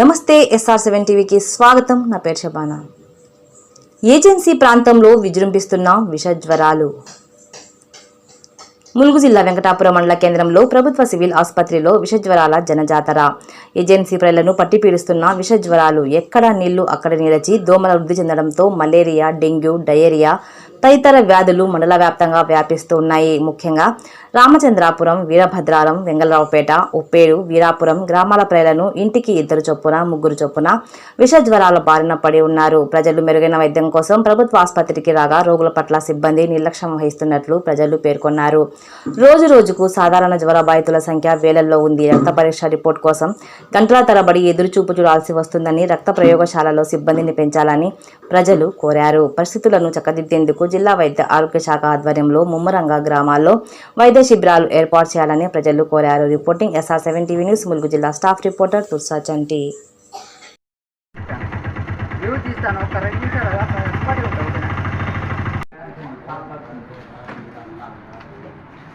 నమస్తే SR seven టీవీకి స్వాగతం. నా పేరు శబానా ఏజెన్సీ ప్రాంతంలో విజృంభిస్తున్న విష జ్వరాలు ములుగు జిల్లా వెంకటాపురం మండల కేంద్రంలో ప్రభుత్వ సివిల్ ఆసుపత్రిలో విష జ్వరాల జనజాతర. ఏజెన్సీ ప్రజలను పట్టి పీడిస్తున్న విష జ్వరాలు ఎక్కడ నీళ్ళు అక్కడ నిలచి దోమల వృద్ధి చెందడంతో మలేరియా డెంగ్యూ డయేరియా తదితర వ్యాధులు మండల వ్యాప్తంగా వ్యాపిస్తూ ఉన్నాయి. ముఖ్యంగా రామచంద్రాపురం వీరభద్రారం వెంగళరావుపేట ఉప్పేడు వీరాపురం గ్రామాల ప్రజలను ఇంటికి ఇద్దరు చొప్పున ముగ్గురు చొప్పున విష జ్వరాల బారిన పడి ఉన్నారు. ప్రజలు మెరుగైన వైద్యం కోసం ప్రభుత్వ ఆసుపత్రికి రాగా రోగుల పట్ల సిబ్బంది నిర్లక్ష్యం వహిస్తున్నట్లు ప్రజలు పేర్కొన్నారు. రోజు రోజుకు సాధారణ జ్వర బాధితుల సంఖ్య వేలల్లో ఉంది. రక్త పరీక్ష రిపోర్ట్ కోసం గంటల తరబడి ఎదురుచూపు చూడాల్సి వస్తుందని రక్త ప్రయోగశాలలో సిబ్బందిని పెంచాలని ప్రజలు కోరారు. పరిస్థితులను చక్కదిద్దేందుకు జిల్లా వైద్య ఆరోగ్య శాఖ ఆధ్వర్యంలో ముమ్మరంగా గ్రామాల్లో వైద్య శిబిరాలు ఏర్పాటు చేయాలని ప్రజలు కోరారు. Reporting SR seven TV news Mulugu జిల్లా staff reporter Tursa Chanti.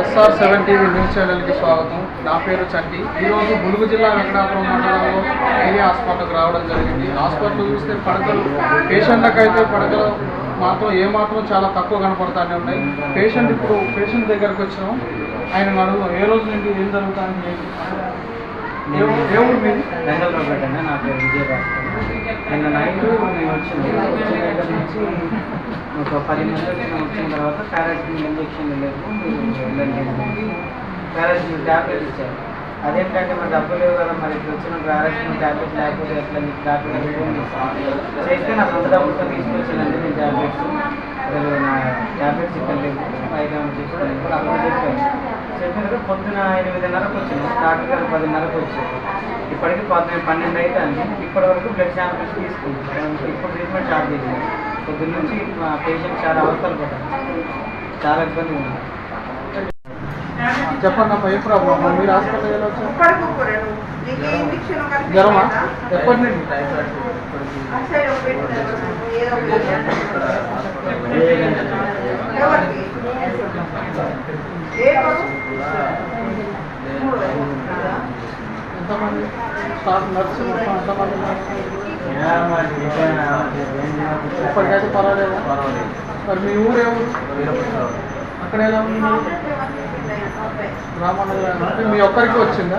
SR seven TV news ఛానల్కి స్వాగతం. నా పేరు చంటి. ఈరోజు ములుగు జిల్లా వెంకటాపురం మండలంలో ఏరియా హాస్పిటల్కి రావడం జరిగింది. హాస్పిటల్ చూస్తే పడకలు పేషెంట్లకు అయితే పడకలు మాత్రం ఏ మాత్రం చాలా తక్కువ కనపడతానే ఉన్నాయి. పేషెంట్ ఇప్పుడు పేషెంట్ దగ్గరకు వచ్చినాం. ఆయన అడుగు ఏ రోజు నుండి ఏం జరుగుతాయని ఏంటి? ఏ ఊరు- ఏ అండి నా పేరు విజయభాస్కర్. నిన్న నైట్ నేను వచ్చినాం వచ్చిన దగ్గర నుంచి ఒక పది మంది వచ్చిన తర్వాత పారాసిటమాల్ ఇంజెక్షన్ లేదు. మీరు వెళ్ళండి. పారాసిటమాల్ ట్యాబ్లెట్ ఇచ్చారు. అదేంటంటే మరి డబ్బులు లేవు కదా మరి ఇప్పుడు వచ్చిన పారాసిటమాల్ ట్యాబ్లెట్ లేకపోతే ఎట్లా మీకు ట్యాబ్లెట్ చేస్తే నా సొంత డబ్బులతో తీసుకొచ్చానండి నేను ట్యాబ్లెట్స్ అసలు నా ట్యాబ్లెట్స్ ఇక్కడ లేవు. పైగా తీసుకోలేదు అక్కడ చెప్పాను చెప్పినాక పొద్దున ఎనిమిదిన్నరకు వచ్చినాం డాక్టర్ గారు పదిన్నరకు వచ్చారు ఇప్పటికి పన్నెండు పన్నెండు అవుతుంది ఇప్పటి వరకు బ్లడ్ శాంపిల్స్ తీసుకుంటాం ఇప్పుడు ట్రీట్మెంట్ స్టార్ట్ చేసింది. పొద్దున్న నుంచి మా పేషెంట్ చాలా అవస్థలు పడ్డారు. చాలా ఇబ్బంది ఉంది. చెప్పండి అమ్మా ఏ ప్రాబ్లం మీరు హాస్పిటల్ జ్వరమా? ఎప్పటి నుండి. ఎవరికి? ఇప్పటికైతే పర్వాలేదా పర్వాలేదు మరి మీ ఊరు అక్కడ ఎలా ఉంది మరి? రామనగర్ అంటే మీ ఒక్కరికి వచ్చిందా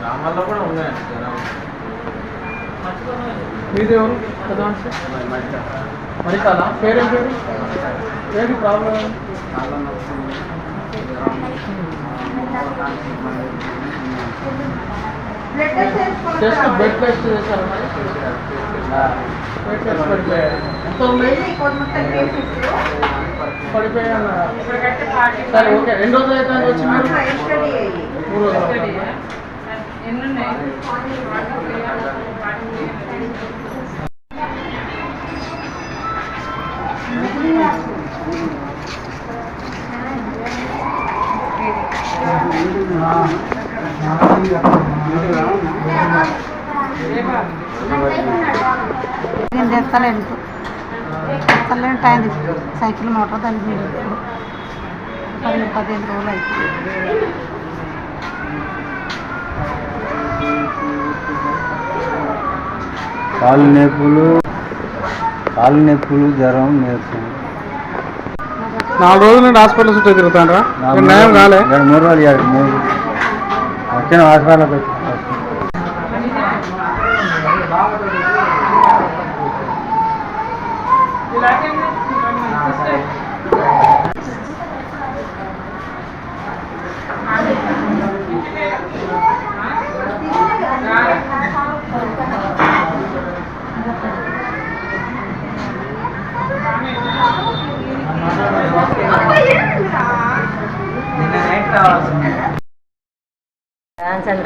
గ్రామాల్లో కూడా ఉన్నాయండి జ్వరం మీది ఎవరు? పెద్ద మనిషి మరి కాదా పేరేం? పేరు ఏంటి ప్రాబ్లం ఏంటి? చాలా నొప్పి బ్లడ్ టెస్ట్ బ్లడ్ టెస్ట్ చేశారు బ్లడ్ టెస్ట్ పడిపోయాయి ఎంత ఉన్నాయి పడిపోయాయి సరే ఓకే. ఎన్ని రోజులు అయితే వచ్చి మీరు? మూడు రోజులు అవుతుందా? నేను తెస్తలేను తెస్తలేను టైం సైకిల్ మోటార్ దానికి మీరు ఇప్పుడు పది పదిహేను రోజులు అవుతుంది కాళ్ళు నొప్పులు కాళ్ళు నొప్పులు జ్వరం నీరసం. నాలుగు రోజుల నుండి హాస్పిటల్ చుట్టూ తిరుగుతాండ్రా? ఇంకా న్యాయం కాలే? మూడు రోజులు మూడు. వచ్చిన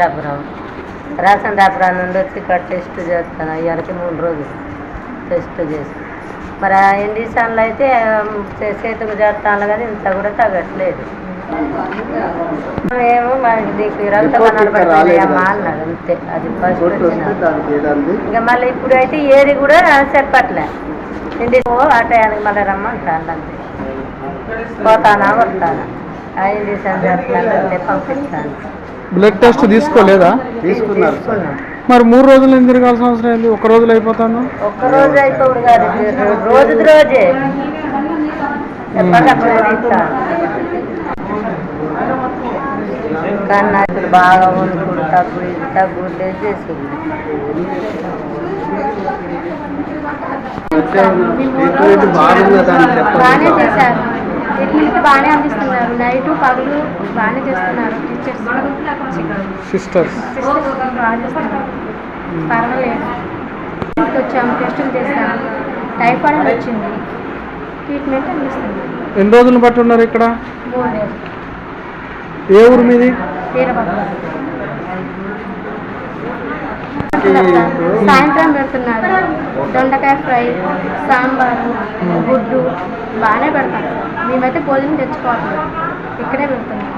రామచంద్రాపురం రామచంద్రాపురం నుండి వచ్చి ఇక్కడ టెస్ట్ చేస్తాను. ఇవాళకి మూడు రోజులు టెస్ట్ చేసి. మరి ఆ ఇండిషన్లో అయితే చేతుకు చేస్తాను కానీ ఇంత కూడా తగ్గట్లేదు. మేము మరి నీకు రక్త కనబడుతుంది అమ్మా అన్నాడు. అంతే అది ఫస్ట్ ఇంకా మళ్ళీ ఇప్పుడు అయితే ఏది కూడా చెప్పట్లే. ఆ టయానికి మళ్ళీ రమ్మంటాను అంతే. పోతానా వస్తానా? ఆ ఇండిషన్ చేస్తాను పంపిస్తాను. బ్లడ్ టెస్ట్ తీసుకోలేదా? తీసుకున్నాం మరి మూడు రోజులు ఎందుకు తిరగాల్సిన అవసరం ఏంది? ఒక రోజులో అయిపోతాను? ఒక్క రోజు అయిపోడు కాదు రోజే బాగా తగ్గు ఇది తగ్గు ట్రీట్మెంట్ బాగానే అందిస్తున్నారు. నైట్ పగలు బాగానే చేస్తున్నారు టీచర్స్. సిస్టర్స్. పర్వాలేదు. ఇంటికి వచ్చాము టెస్టులు చేస్తాము టైఫాయిడ్ వచ్చింది. ట్రీట్మెంట్ అందిస్తుంది. ఎన్ని రోజులు బట్టి ఉన్నారు ఇక్కడ? ఏ ఊరు మీది? వీరభద్ర. సాయంత్రం పెడుతున్నారు. దొండకాయ ఫ్రై సాంబారు గుడ్డు బాగానే పెడతారు. మేమైతే భోజనం తెచ్చుకోవట్లేదు ఇక్కడే పెడుతున్నాం.